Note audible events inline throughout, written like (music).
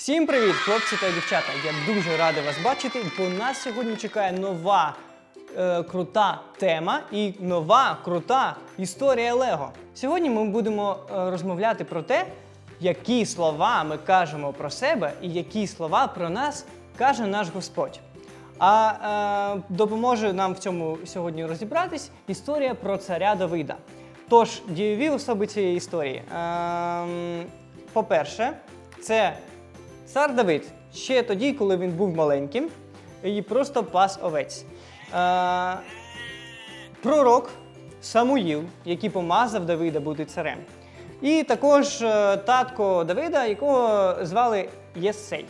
Всім привіт, хлопці та дівчата! Я дуже радий вас бачити, бо нас сьогодні чекає нова е, крута тема і нова крута історія Лего. Сьогодні ми будемо е, розмовляти про те, які слова ми кажемо про себе і які слова про нас каже наш Господь. А е, допоможе нам в цьому сьогодні розібратись історія про царя Давида. Тож, дієві особи цієї історії. Ем, по-перше, це цар Давид ще тоді, коли він був маленьким і просто пас овець. Е, пророк Самуїл, який помазав Давида бути царем. І також е, татко Давида, якого звали Єсей.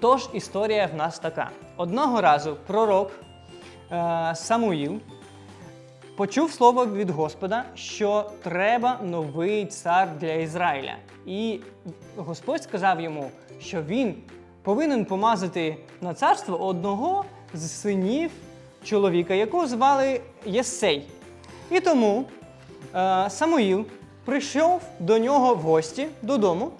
Тож історія в нас така: одного разу пророк е, Самуїл почув слово від Господа, що треба новий цар для Ізраїля. І Господь сказав йому, що він повинен помазати на царство одного з синів чоловіка, якого звали Єсей. І тому е, Самуїл прийшов до нього в гості додому.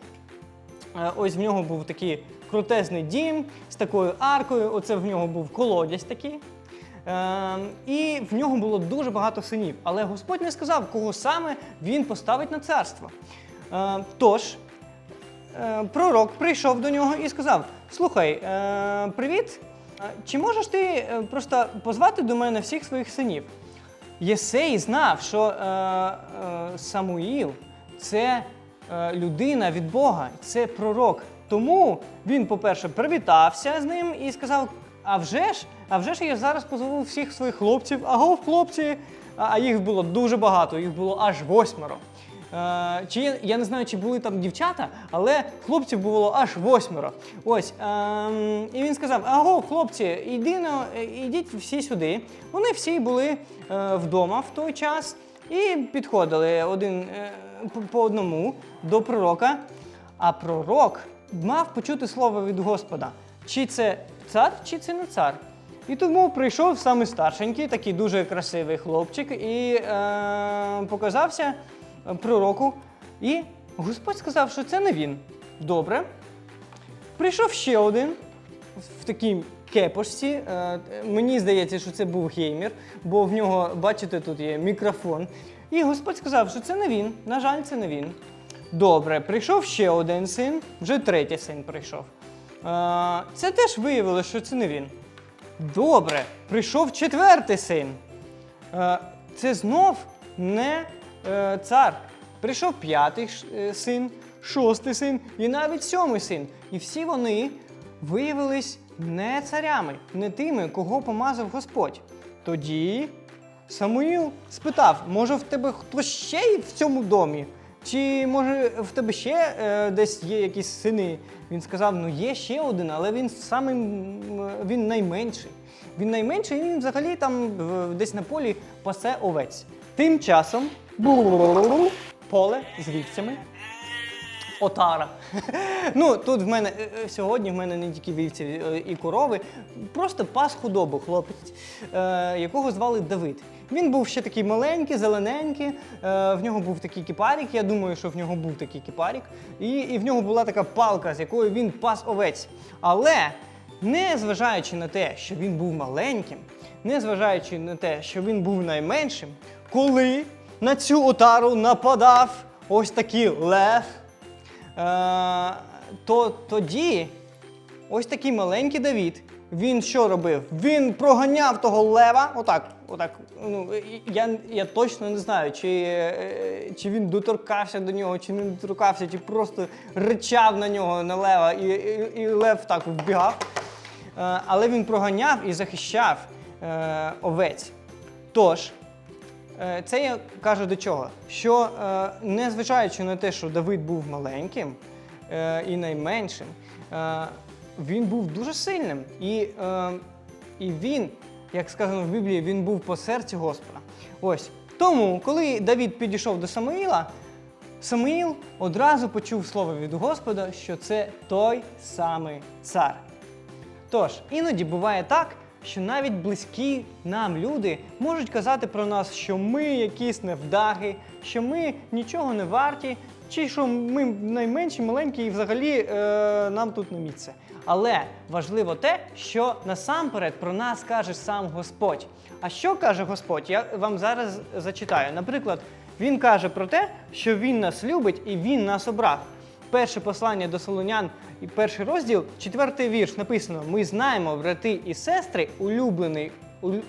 Е, Ось в нього був такий крутезний дім з такою аркою. Оце в нього був колодязь такий. Е, і в нього було дуже багато синів. Але Господь не сказав, кого саме він поставить на царство. Е, тож, е, пророк прийшов до нього і сказав: Слухай, привіт. е, Чи можеш ти е, просто позвати до мене всіх своїх синів? Єсей знав, що е, Самуїл це людина від Бога, це пророк. Тому він, по-перше, привітався з ним і сказав: А вже ж, а вже ж я зараз позову всіх своїх хлопців. Агов, хлопці! А їх було дуже багато, їх було аж восьмеро. Е, чи я, не знаю, чи були там дівчата, але хлопців було аж восьмеро. Ось. ем, і він сказав: Аго, хлопці, іди на, ідіть всі сюди. Вони всі були е, вдома в той час і підходили один е, по одному до пророка. А пророк мав почути слово від Господа. Чи це цар, чи це не цар. І тому прийшов саме старшенький, такий дуже красивий хлопчик, і е, показався пророку. І Господь сказав, що це не він. Добре. Прийшов ще один в такій кепошці. Е, мені здається, що це був геймер, бо в нього, бачите, тут є мікрофон. І Господь сказав, що це не він. На жаль, це не він. Добре, прийшов ще один син, вже третій син прийшов. Е, Це теж виявилося, що це не він. Добре, прийшов четвертий син. Е, Це знов не е, цар. Прийшов п'ятий е, син, шостий син і навіть сьомий син. І всі вони виявились не царями, не тими, кого помазав Господь. Тоді Самуїл спитав: може в тебе хтось ще є в цьому домі? Чи може в тебе ще е, десь є якісь сини? Він сказав: ну є ще один, але він самий він найменший. Він найменший, і він взагалі там десь на полі пасе овець. Тим часом поле з вівцями. Отара. (laughs) ну, тут в мене е, е, сьогодні в мене не тільки вівці е, і корови, просто пас худобу хлопець, е, якого звали Давид. Він був ще такий маленький, зелененький, е, в нього був такий кіпарік, я думаю, що в нього був такий кіпарік, і, і в нього була така палка, з якою він пас овець. Але не зважаючи на те, що він був маленьким, не зважаючи на те, що він був найменшим, коли на цю отару нападав ось такий лев, е, то тоді ось такий маленький Давід. Він що робив? Він проганяв того лева. Отак, отак. Ну, я, я точно не знаю, чи, е, чи він доторкався до нього, чи не доторкався, чи просто ричав на нього на лева, і, і, і лев так вбігав. Е, але він проганяв і захищав е, овець. Тож, Це я кажу до чого? Що незважаючи на те, що Давид був маленьким і найменшим, він був дуже сильним. І, і він, як сказано в Біблії, він був по серцю Господа. Ось. Тому, коли Давид підійшов до Самуїла, Самуїл одразу почув слово від Господа, що це той самий цар. Тож, іноді буває так, що навіть близькі нам люди можуть казати про нас, що ми якісь невдаги, що ми нічого не варті, чи що ми найменші, маленькі, і взагалі е, нам тут не місце. Але важливо те, що насамперед про нас каже сам Господь. А що каже Господь? Я вам зараз зачитаю. Наприклад, він каже про те, що він нас любить і він нас обрав. Перше послання до Солонян і перший розділ, четвертий вірш написано: Ми знаємо, брати і сестри, улюблений,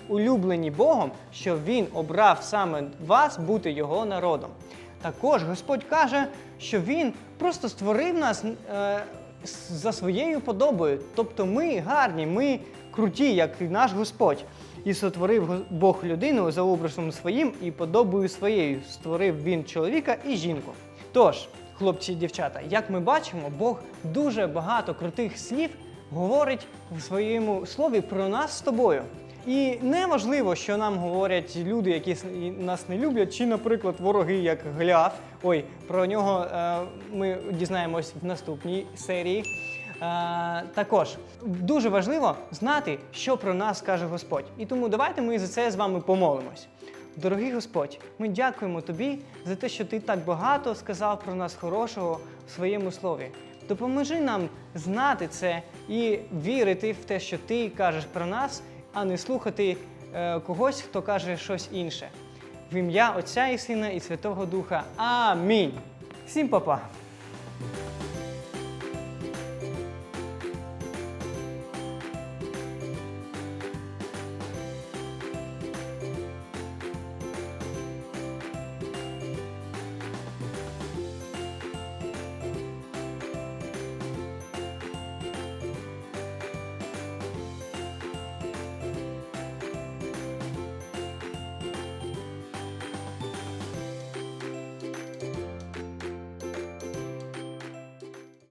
улюблені Богом, що Він обрав саме вас бути його народом. Також Господь каже, що Він просто створив нас е, за своєю подобою. Тобто ми гарні, ми круті, як і наш Господь. І сотворив Бог людину за образом своїм і подобою своєю. Створив він чоловіка і жінку. Тож, хлопці і дівчата, як ми бачимо, Бог дуже багато крутих слів говорить в своєму слові про нас з тобою. І не важливо, що нам говорять люди, які нас не люблять, чи, наприклад, вороги, як Гляв. Ой, про нього е, ми дізнаємось в наступній серії. Е, також дуже важливо знати, що про нас каже Господь. І тому давайте ми за це з вами помолимось. Дорогий Господь, ми дякуємо Тобі за те, що Ти так багато сказав про нас хорошого в своєму слові. Допоможи нам знати це і вірити в те, що Ти кажеш про нас, а не слухати е, когось, хто каже щось інше. В ім'я Отця і Сина і Святого Духа. Амінь. Всім па-па!